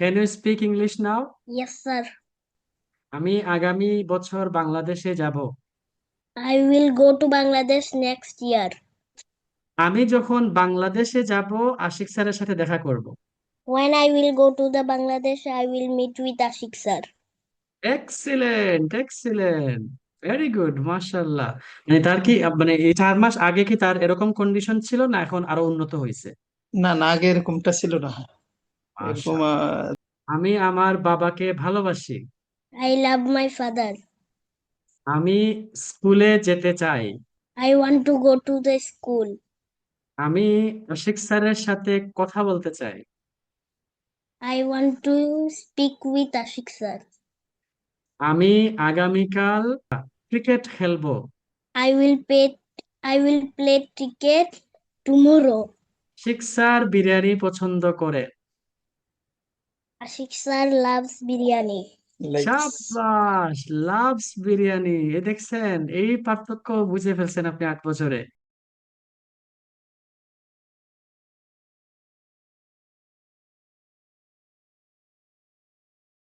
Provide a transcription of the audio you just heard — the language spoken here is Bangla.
Can you speak English now? Yes, sir. আমি আগামী বছর বাংলাদেশে যাব I will go to Bangladesh next year. আমি যখন বাংলাদেশে যাব আশিক স্যারের সাথে দেখা করব When I will go to the Bangladesh, I will meet with Ashik sir. Excellent excellent very good মাশাআল্লাহ মানে তার কি মানে এই চার মাস আগে কি তার এরকম কন্ডিশন ছিল না এখন আরও উন্নত হয়েছে না না আগে এরকমটা ছিল না আমি আমার বাবাকে ভালোবাসি। আই লাভ মাই ফাদার আমি স্কুলে যেতে চাই। I want to go to the school আমি অশিক স্যারের সাথে কথা বলতে চাই। I want to speak with Ashik sir আমি আগামীকাল ক্রিকেট খেলব। I will play I will play cricket tomorrow শিক্ষার বিরিয়ানি পছন্দ করে। Ashik স্যার লাভস বিরিয়ানি শাবাশ লাভস বিরিয়ানি এ দেখছেন এই পার্থক্য বুঝে ফেলছেন আপনি আট বছরে।